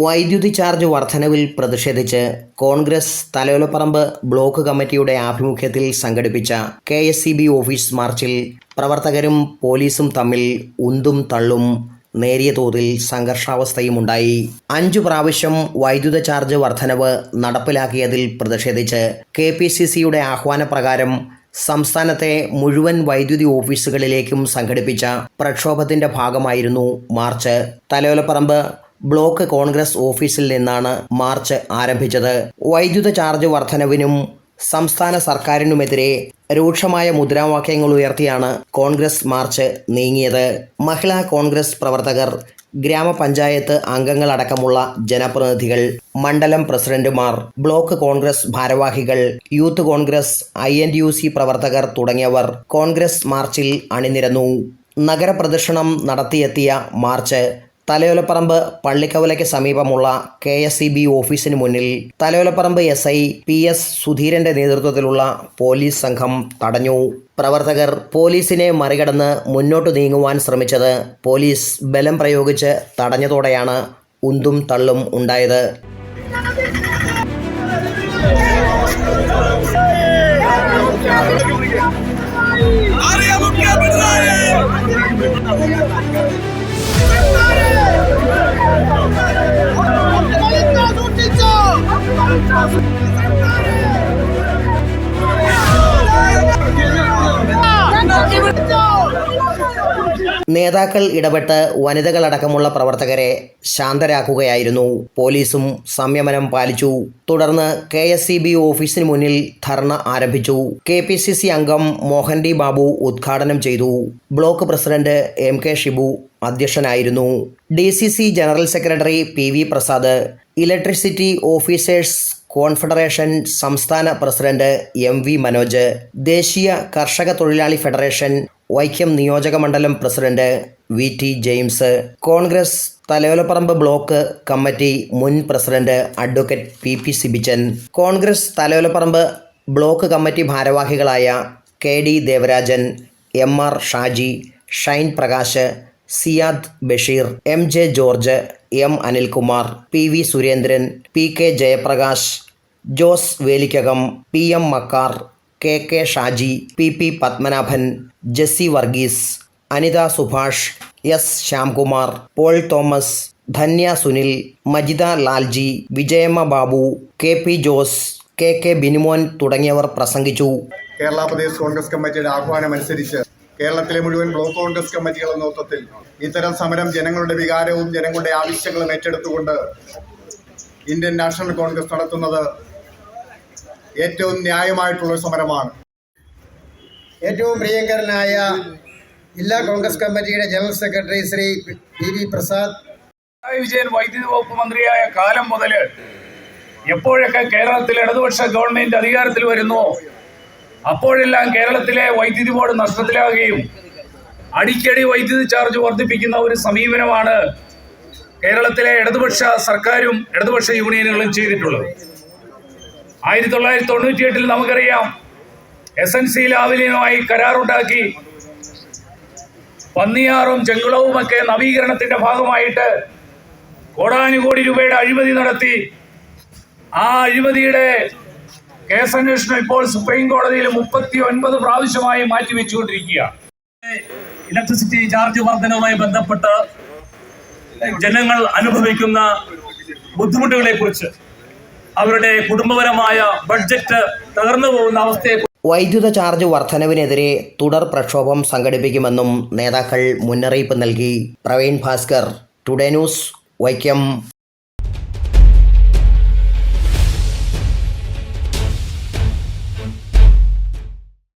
വൈദ്യുതി ചാർജ് വർധനവിൽ പ്രതിഷേധിച്ച് കോൺഗ്രസ് തലയോലപ്പറമ്പ് ബ്ലോക്ക് കമ്മിറ്റിയുടെ ആഭിമുഖ്യത്തിൽ സംഘടിപ്പിച്ച K S C B office മാർച്ചിൽ പ്രവർത്തകരും പോലീസും തമ്മിൽ ഉന്തും തള്ളും നേരിയ തോതിൽ സംഘർഷാവസ്ഥയും ഉണ്ടായി. അഞ്ചു പ്രാവശ്യം വൈദ്യുത ചാർജ് വർധനവ് നടപ്പിലാക്കിയതിൽ പ്രതിഷേധിച്ച് കെ പി സി സിയുടെ ആഹ്വാനപ്രകാരം സംസ്ഥാനത്തെ മുഴുവൻ വൈദ്യുതി ഓഫീസുകളിലേക്കും സംഘടിപ്പിച്ച പ്രക്ഷോഭത്തിന്റെ ഭാഗമായിരുന്നു മാർച്ച് തലയോലപ്പറമ്പ് ബ്ലോക്ക് കോൺഗ്രസ് ഓഫീസിൽ നിന്നാണ് മാർച്ച് ആരംഭിച്ചത്. വൈദ്യുത ചാർജ് വർധനവിനും സംസ്ഥാന സർക്കാരിനുമെതിരെ രൂക്ഷമായ മുദ്രാവാക്യങ്ങൾ ഉയർത്തിയാണ് കോൺഗ്രസ് മാർച്ച് നീങ്ങിയത്. മഹിളാ കോൺഗ്രസ് പ്രവർത്തകർ ഗ്രാമപഞ്ചായത്ത് അംഗങ്ങളടക്കമുള്ള ജനപ്രതിനിധികൾ മണ്ഡലം പ്രസിഡന്റുമാർ ബ്ലോക്ക് കോൺഗ്രസ് ഭാരവാഹികൾ youth Congress I N U C പ്രവർത്തകർ തുടങ്ങിയവർ കോൺഗ്രസ് മാർച്ചിൽ അണിനിരന്നു. നഗരപ്രദക്ഷിണം നടത്തിയെത്തിയ മാർച്ച് തലയോലപ്പറമ്പ് പള്ളിക്കവലയ്ക്ക് സമീപമുള്ള കെ എസ് സി ബി ഓഫീസിന് മുന്നിൽ Thalayolaparambu S I P S Sudheeran നേതൃത്വത്തിലുള്ള പോലീസ് സംഘം തടഞ്ഞു. പ്രവർത്തകർ പോലീസിനെ മറികടന്ന് മുന്നോട്ട് നീങ്ങുവാൻ ശ്രമിച്ചത് പോലീസ് ബലം പ്രയോഗിച്ച് തടഞ്ഞതോടെയാണ് ഉന്തും തള്ളും ഉണ്ടായത്. നേതാക്കൾ ഇടപെട്ട് വനിതകളടക്കമുള്ള പ്രവർത്തകരെ ശാന്തരാക്കുകയായിരുന്നു. പോലീസും സംയമനം പാലിച്ചു. തുടർന്ന് കെ എസ് ഓഫീസിന് മുന്നിൽ ധർണ ആരംഭിച്ചു. കെ പി സി സി അംഗം മോഹൻ ഡി ബാബു ഉദ്ഘാടനം ചെയ്തു. Block president M K Shibu അധ്യക്ഷനായിരുന്നു. D C C general secretary P V Prasad electricity officers confederation സംസ്ഥാന പ്രസിഡന്റ് എം വി മനോജ് ദേശീയ കർഷക തൊഴിലാളി ഫെഡറേഷൻ വൈക്കം നിയോജക മണ്ഡലം president V T James Congress Thalayolaparambu block committee മുൻ president advocate P P Sibichan Congress Thalayolaparambu block committee ഭാരവാഹികളായ K D Devarajan M R Shaji Shine Prakash Siyad Basheer M J George M Anilkumar P V Surendran P K Jayaprakash Jose Velikkakam P M Makkar K K Shaji P P Padmanabhan Jessy Varghese Anitha Subhash S Shyamkumar Paul Thomas Dhanya Sunil Majitha Lalji Vijayamma Babu K P Jose K K Binumon തുടങ്ങിയവർ പ്രസംഗിച്ചു. കേരള പ്രദേശ് കോൺഗ്രസ് കമ്മിറ്റിയുടെ ആഹ്വാനം അനുസരിച്ച് കേരളത്തിലെ മുഴുവൻ block Congress കമ്മിറ്റികളുടെ നേതൃത്വത്തിൽ ഇത്തരം സമരം ജനങ്ങളുടെ വികാരവും ജനങ്ങളുടെ ആവശ്യങ്ങളും ഏറ്റെടുത്തുകൊണ്ട് ഇന്ത്യൻ നാഷണൽ കോൺഗ്രസ് നടത്തുന്നത് ഏറ്റവും ന്യായമായിട്ടുള്ള സമരമാണ്. ഏറ്റവും പ്രിയങ്കരനായ ജില്ലാ കോൺഗ്രസ് കമ്മിറ്റിയുടെ general secretary Shri P V Prasad. Pinarayi Vijayan വൈദ്യുതി വകുപ്പ് മന്ത്രിയായ കാലം മുതൽ എപ്പോഴൊക്കെ കേരളത്തിൽ ഇടതുപക്ഷ ഗവൺമെന്റ് അധികാരത്തിൽ വരുന്നു അപ്പോഴെല്ലാം കേരളത്തിലെ വൈദ്യുതി ബോർഡ് നഷ്ടത്തിലാകുകയും അടിക്കടി വൈദ്യുതി ചാർജ് വർദ്ധിപ്പിക്കുന്ന ഒരു സമീപനമാണ് കേരളത്തിലെ ഇടതുപക്ഷ സർക്കാരും ഇടതുപക്ഷ യൂണിയനുകളും ചെയ്തിട്ടുള്ളത്. ആയിരത്തി തൊള്ളായിരത്തി തൊണ്ണൂറ്റി എട്ടിൽ നമുക്കറിയാം എസ് എൻ സി ലാവലിനുമായി കരാറുണ്ടാക്കി. പന്നിയാറും ചെങ്കുളവുമൊക്കെ നവീകരണത്തിന്റെ ഭാഗമായിട്ട് കോടാനുകോടി രൂപയുടെ അഴിമതി നടത്തി. ആ അഴിമതിയുടെ കേസന്വേഷണം ഇപ്പോൾ സുപ്രീം കോടതിയിൽ മുപ്പത്തി ഒൻപത് പ്രാവശ്യമായി മാറ്റിവെച്ചുകൊണ്ടിരിക്കുക ഇലക്ട്രിസിറ്റി ചാർജ് വർധനവുമായി ബന്ധപ്പെട്ട് ജനങ്ങൾ അനുഭവിക്കുന്ന ബുദ്ധിമുട്ടുകളെ കുറിച്ച് അവരുടെ കുടുംബപരമായ ബഡ്ജറ്റ് തകർന്നു പോകുന്ന അവസ്ഥയെ വൈദ്യുത ചാർജ് വർധനവിനെതിരെ തുടർ പ്രക്ഷോഭം സംഘടിപ്പിക്കുമെന്നും നേതാക്കൾ മുന്നറിയിപ്പ് നൽകി. Praveen Bhaskar today news Vaikom.